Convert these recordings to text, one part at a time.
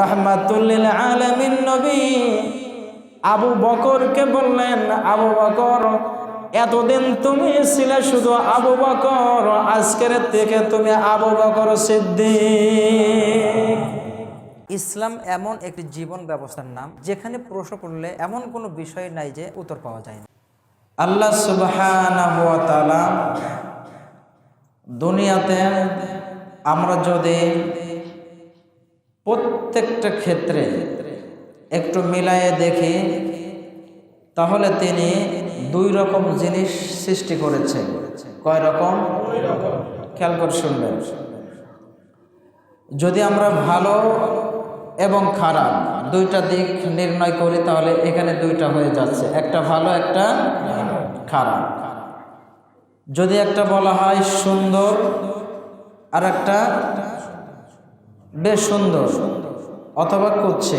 রহমাতুল্লিল আলমিন নবী। আবু বকরকে বললেন, আবু বকর, এতদিন তুমি ছিলে শুধু আবু বকর, আজকের থেকে তুমি আবু বকর সিদ্দিক। ইসলাম এমন একটি জীবন ব্যবস্থার নাম, যেখানে প্রশ্ন করলে এমন কোনো বিষয় নাই যে উত্তর পাওয়া যায় না। আল্লাহ তাআলা দুনিয়াতে আমরা যদি প্রত্যেকটা ক্ষেত্রে একটু মিলায়ে দেখি, তাহলে তিনি দুই রকম জিনিস সৃষ্টি করেছে কয় রকম? খেয়াল করে শুনবেন। যদি আমরা ভালো এবং খারাপ দুইটা দিক নির্ণয় করি, তাহলে এখানে দুইটা হয়ে যাচ্ছে। একটা ভালো, একটা খারাপ। যদি একটা বলা হয় সুন্দর আর একটা বেশ সুন্দর। অথবা কুচ্ছে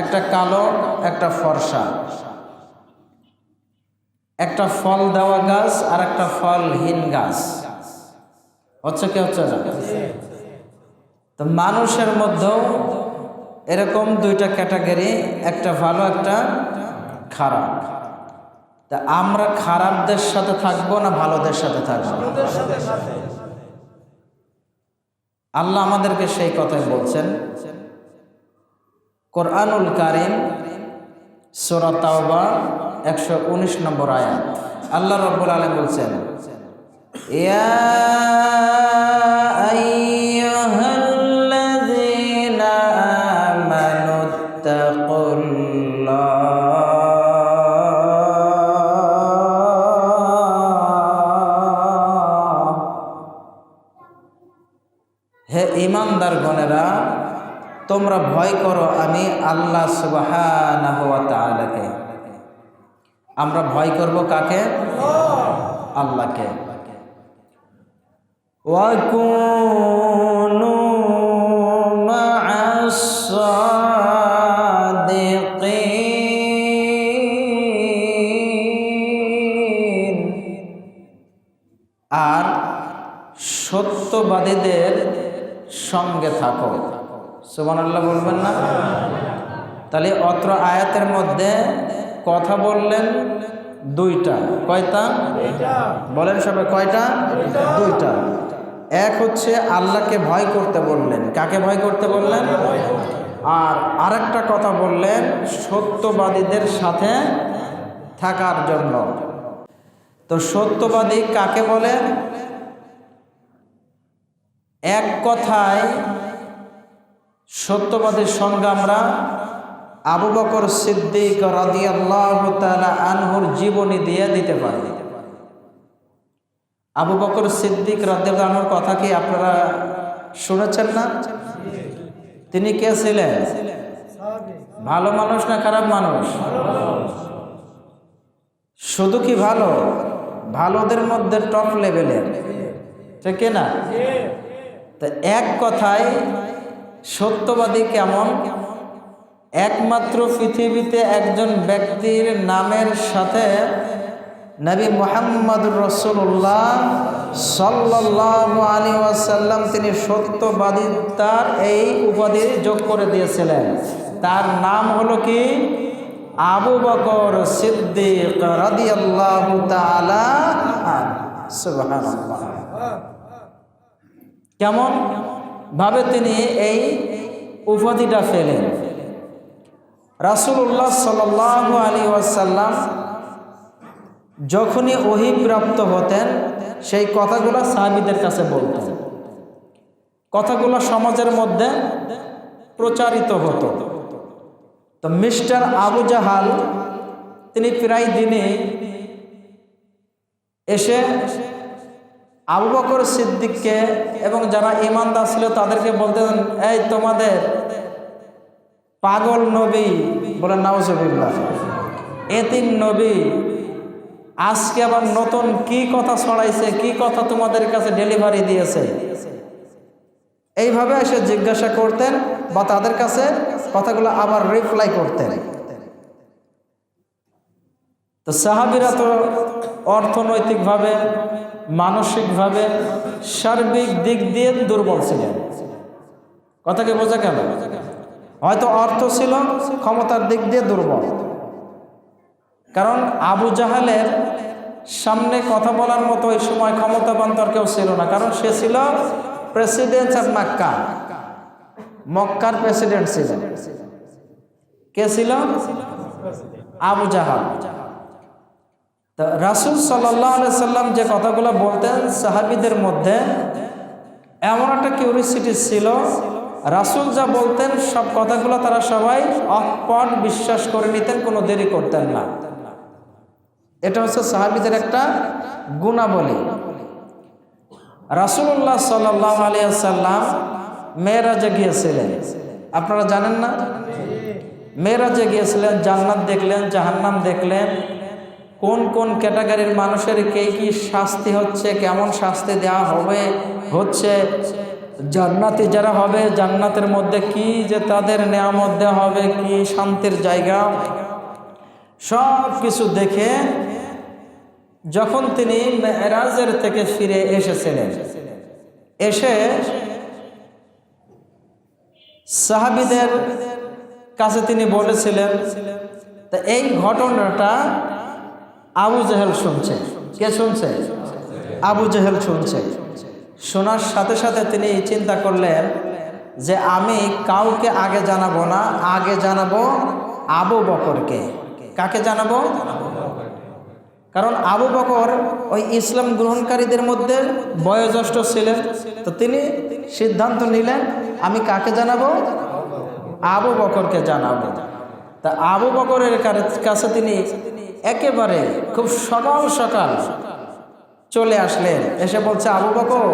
একটা কালো, একটা ফর্সা। একটা ফল দেওয়া গাছ আর একটা ফলহীন গাছ। হচ্ছে কি, হচ্ছে তো মানুষের মধ্যেও এরকম দুইটা ক্যাটাগরি, একটা ভালো, একটা খারাপ। তা আমরা খারাপদের সাথে থাকব না ভালোদের সাথে থাকব? আল্লাহ আমাদেরকে সেই কথাই বলছেন। কোরআনুল কারিম, সোরা তাওবা, একশো উনিশ নম্বর আয়াত। আল্লাহ রব্বুল আলম বলছেন, ইয়া ইমানদার গণেরা তোমরা ভয় করো আমি আল্লাহ তাআলাকে। আমরা ভয় করব কাকে? আল্লাহকে। ওয়াকুনু সঙ্গে থাকো। সুবান আল্লাহ বলবেন না? তাহলে অত্র আয়াতের মধ্যে কথা বললেন দুইটা। কয়টা? বলেন সবাই কয়টা? দুইটা। এক হচ্ছে আল্লাহকে ভয় করতে বললেন। কাকে ভয় করতে বললেন? আর আরেকটা কথা বললেন সত্যবাদীদের সাথে থাকার জন্য। তো সত্যবাদী কাকে বলেন এক কথায় সত্যবাদীর সঙ্গে আমরা আবু বকর সিদ্দিক রাদি আল্লাহ আনহুর জীবনী দিয়ে দিতে পারি। আবু বকর সিদ্দিক রাদি আনহুর কথা কি আপনারা শুনেছেন না? তিনি কে ছিলেন? ভালো মানুষ না খারাপ মানুষ? শুধু কি ভালো? ভালোদের মধ্যে টপ লেভেলের ঠিক না? তা এক কথায় সত্যবাদী কেমন? একমাত্র পৃথিবীতে একজন ব্যক্তির নামের সাথে নবী মোহাম্মদুর রসুল্লাহ সাল্লাহ আলী ওয়াসাল্লাম তিনি সত্যবাদী তার এই উপাধি যোগ করে দিয়েছিলেন। তার নাম হলো কি? আবু বকর সিদ্দিক রাদিয়াল্লাহু তাআলা সুবহানাল্লাহ। কেমন? ভাবে তিনি এই উপাধিটা ফেলেন। রাসুল্লাহ সাল আলী ওয়াসাল্লাম যখনই অহিপ্রাপ্ত হতেন, সেই কথাগুলো সাহাবিদের কাছে বলতেন। কথাগুলো সমাজের মধ্যে প্রচারিত হতো। তো মিস্টার আবু জাহাল, তিনি প্রায় দিনে এসে আবু বকর সিদ্দিককে এবং যারা ইমানদার ছিল তাদেরকে বলতেন, এই তোমাদের পাগল নবী বলে নাউজবিল্লা এতিম নবী, আজকে আবার নতুন কি কথা ছড়াইছে, কি কথা তোমাদের কাছে ডেলিভারি দিয়েছে? এইভাবে এসে জিজ্ঞাসা করতেন বা তাদের কাছে কথাগুলো আবার রিপ্লাই করতেন। তো সাহাবিরা তো অর্থনৈতিকভাবে, মানসিকভাবে সার্বিক দিক দিয়ে দুর্বল ছিলেন। কথাকে বোঝা গেল? হয়তো অর্থ ছিল ক্ষমতার দিক দিয়ে দুর্বল। কারণ আবু জাহালের সামনে কথা বলার মতো ওই সময় ক্ষমতাবান কেউ ছিল না। কারণ সে ছিল প্রেসিডেন্ট অফ মাক্কা। মক্কার প্রেসিডেন্ট ছিল কে ছিল? আবু জাহাল। তো রাসুল সাল্লাহ সাল্লাম যে কথাগুলো বলতেন সাহাবিদের মধ্যে, এমন একটা কিউরিসিটি ছিল, রাসুল যা বলতেন সব কথাগুলো তারা সবাই অপট বিশ্বাস করে নিতেন, কোনো দেরি করতেন না। এটা হচ্ছে সাহাবিদের একটা গুণাবলী। রাসুল্লাহ সাল্লাহ আলিয়াল্লাম মেয়েরাজে গিয়েছিলেন। আপনারা জানেন না? মেয়েরাজে গিয়েছিলেন, জান্নাত দেখলেন, জাহান্নাম দেখলেন। কোন কোন ক্যাটাগরির মানুষের কে কি শাস্তি হচ্ছে, কেমন শাস্তি দেওয়া হবে, হচ্ছে, জান্নাতি যারা হবে, জান্নাতের মধ্যে কি যে তাদের নেয়ামত দেওয়া হবে, কি শান্তির জায়গা? সব কিছু দেখে যখন তিনি মেরাজের থেকে ফিরে এসেছিলেন, এসে সাহাবিদের কাছে তিনি বলেছিলেন, তা এই ঘটনাটা আবু জেহেল শুনছে। কে শুনছে? আবু জেহেল শুনছে। শোনার সাথে সাথে তিনি চিন্তা করলেন যে আমি কাউকে আগে জানাব না, আগে জানাব আবু বকরকে। কাকে জানাব? কারণ আবু বকর ওই ইসলাম গ্রহণকারীদের মধ্যে বয়োজ্যেষ্ঠ ছিলেন। তো তিনি সিদ্ধান্ত নিলেন, আমি কাকে জানাব? আবু বকরকে জানাব। তা আবু বকরের কাছে তিনি একেবারে খুব সকাল সকাল চলে আসলেন। এসে বলছে, আবু বকর,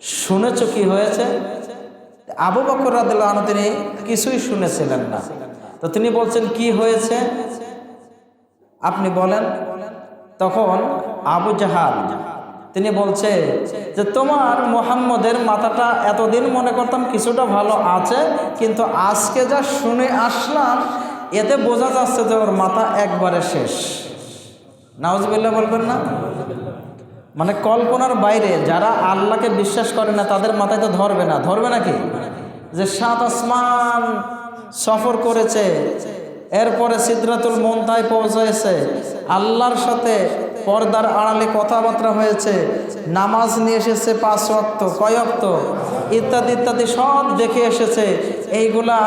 শুনেছ কি হয়েছে? আবু বকর আনহু তিনি কিছুই শুনেছিলেন না। তো তিনি বলছেন, কি হয়েছে? আপনি বলেন। তখন আবু জাহাল তিনি বলছে যে, তোমার মোহাম্মদের মাথাটা এতদিন মনে করতাম কিছুটা ভালো আছে, কিন্তু আজকে যা শুনে আসলাম এতে বোঝা যাচ্ছে যে ওর মাথা একবারে শেষ। নাওজবিল্লা বলবেন না? মানে কল্পনার বাইরে, যারা আল্লাহকে বিশ্বাস করে না, তাদের মাথায় তো ধরবে না। ধরবে নাকি? যে সাত আসমান সফর করেছে, এরপরে সিদ্ধাতুল মন্তায় পৌঁছেছে। আল্লাহর সাথে পর্দার আড়ালে কথাবার্তা হয়েছে, নামাজ নিয়ে এসেছে পাঁচ অক্ত কয় অক্ত ইত্যাদি ইত্যাদি সব দেখে এসেছে। এইগুলা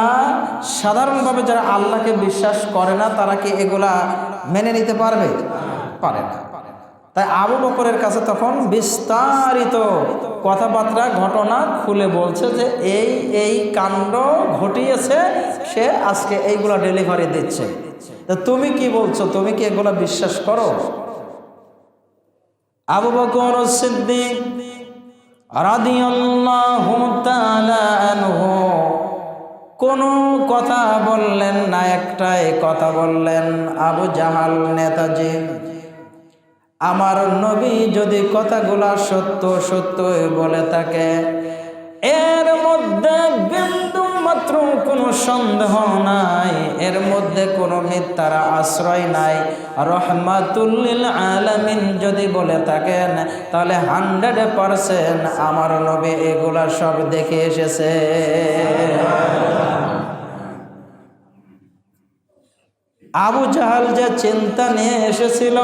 সাধারণভাবে যারা আল্লাহকে বিশ্বাস করে না, তারা কি এগুলা মেনে নিতে পারবে? পারে না। তাই আবু বকরের কাছে তখন বিস্তারিত কথাবার্তা, ঘটনা খুলে বলছে যে এই এই কাণ্ড ঘটিয়েছে, সে আজকে এইগুলা ডেলিভারি দিচ্ছে। তুমি কি বলছো? তুমি কি এগুলা বিশ্বাস করো? আবু বকর সিদ্দিক রাদিয়াল্লাহু তাআলা আনহু কোনো কথা বললেন না, একটাই কথা বললেন, আবু জাহাল নেতাজি, আমার নবী যদি কথাগুলা সত্য সত্য বলে থাকে, এর মধ্যে মাত্র কোনো সন্দেহ নাই, এর মধ্যে কোনো মিথ্যার আশ্রয় নাই। রহমাতুল্লিল আলামিন যদি বলে থাকেন, তাহলে হান্ড্রেড পারসেন্ট আমার নবী এগুলা সব দেখে এসেছে। আবু জাহাল যে চিন্তা নিয়ে এসেছিল,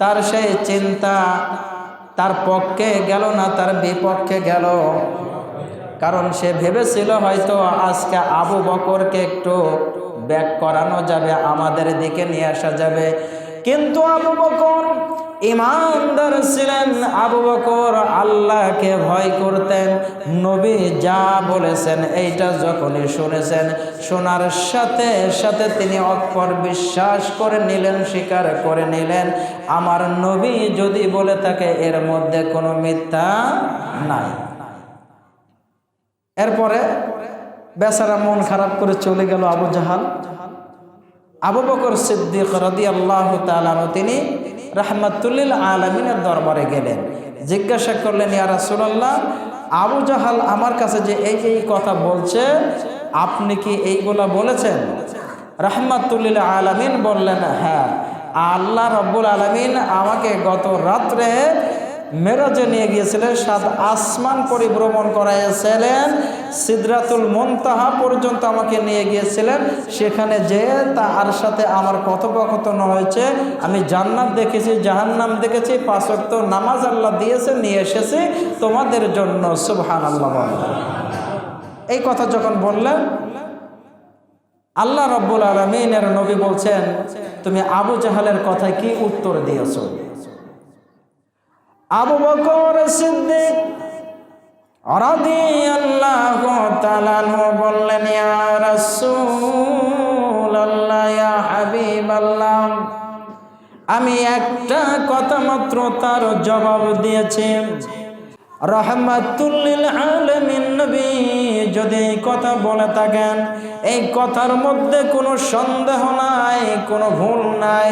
তার সেই চিন্তা তার পক্ষে গেল না, তার বিপক্ষে গেল। কারণ সে ভেবেছিল হয়তো আজকে আবু বকরকে একটু ব্যাক করানো যাবে, আমাদের দিকে নিয়ে আসা যাবে। কিন্তু আবু বকর ইমানদার ছিলেন। আবু বকর আল্লাহকে ভয় করতেন। নবী যা বলেছেন এইটা যখনই শুনেছেন, শোনার সাথে সাথে তিনি অক্ষর বিশ্বাস করে নিলেন, স্বীকার করে নিলেন। আমার নবী যদি বলে থাকে, এর মধ্যে কোনো মিথ্যা নাই। এরপরে বেচারা মন খারাপ করে চলে গেল আবু জাহাল। আবু বকর সিদ্দিক রদি আল্লাহ তিনি রাহমাতুল্লিল আলমিনের দরবারে গেলেন। জিজ্ঞাসা করলেন, ইয়া রাসূলুল্লাহ, আবু জাহাল আমার কাছে যে এই এই কথা বলছে, আপনি কি এইগুলা বলেছেন? রাহমাতুল্লিল আলমিন বললেন হ্যাঁ আল্লাহ রব্বুল আলমিন আমাকে গত রাত্রে মেরাজে নিয়ে গিয়েছিলেন, সাত আসমান পরিভ্রমণ করাইয়াছিলেন, সিদরাতুল মনতাহা পর্যন্ত আমাকে নিয়ে গিয়েছিলেন। সেখানে যে তার সাথে আমার কথোপকথন হয়েছে, আমি জান্নাত দেখেছি, জাহান্নাম দেখেছি পাঁচক্ত নামাজ আল্লাহ দিয়েছে, নিয়ে এসেছি তোমাদের জন্য সুবহান আল্লাহ এই কথা যখন বললেন, আল্লাহ রব্বুল আলমিনের নবী বলছেন, তুমি আবু জাহালের কথায় কি উত্তর দিয়েছ? আবু বকর সিদ্দিক রাদিয়াল্লাহু তাআলা বললেন, ইয়া রাসূলুল্লাহ, ইয়া হাবিবাল্লাহ, আমি একটা কথা মাত্র তার জবাব দিয়েছি। রহমাতুল্লিল আলমিন নবী, যদি এই কথা বলে থাকেন, এই কথার মধ্যে কোনো সন্দেহ নাই, কোনো ভুল নাই।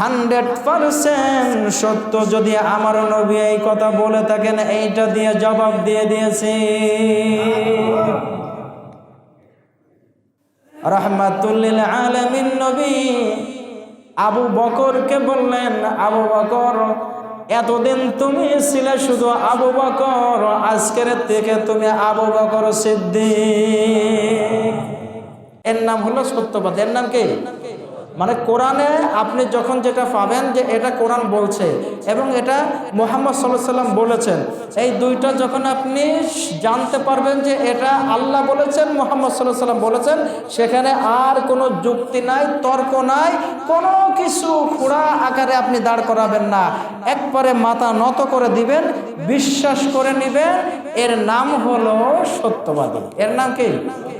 হান্ড্রেড পারসেন্ট সত্য। যদি আমার নবী এই কথা বলে থাকেন, এইটা দিয়ে জবাব দিয়ে দিয়েছি। রহমাতুল্লিল আলমিন নবী আবু বকরকে বললেন, আবু বকর, এতদিন তুমি ছিলে শুধু আবু বকর, আজকের থেকে তুমি আবু বকর সিদ্দিক। এর নাম হলো সত্যবাদ। এর নাম কি? মানে কোরআনে আপনি যখন যেটা পাবেন যে এটা কোরআন বলছে এবং এটা মোহাম্মদ সাল্লাহ সাল্লাম বলেছেন, এই দুইটা যখন আপনি জানতে পারবেন যে এটা আল্লাহ বলেছেন, মোহাম্মদ সাল্লাহ সাল্লাম বলেছেন, সেখানে আর কোনো যুক্তি নাই, তর্ক নাই, কোনো কিছু খোড়া আকারে আপনি দাঁড় করাবেন না। একবারে মাথা নত করে দিবেন, বিশ্বাস করে নেবেন, এর নাম হলো সত্যবাদী। এর নাম কি?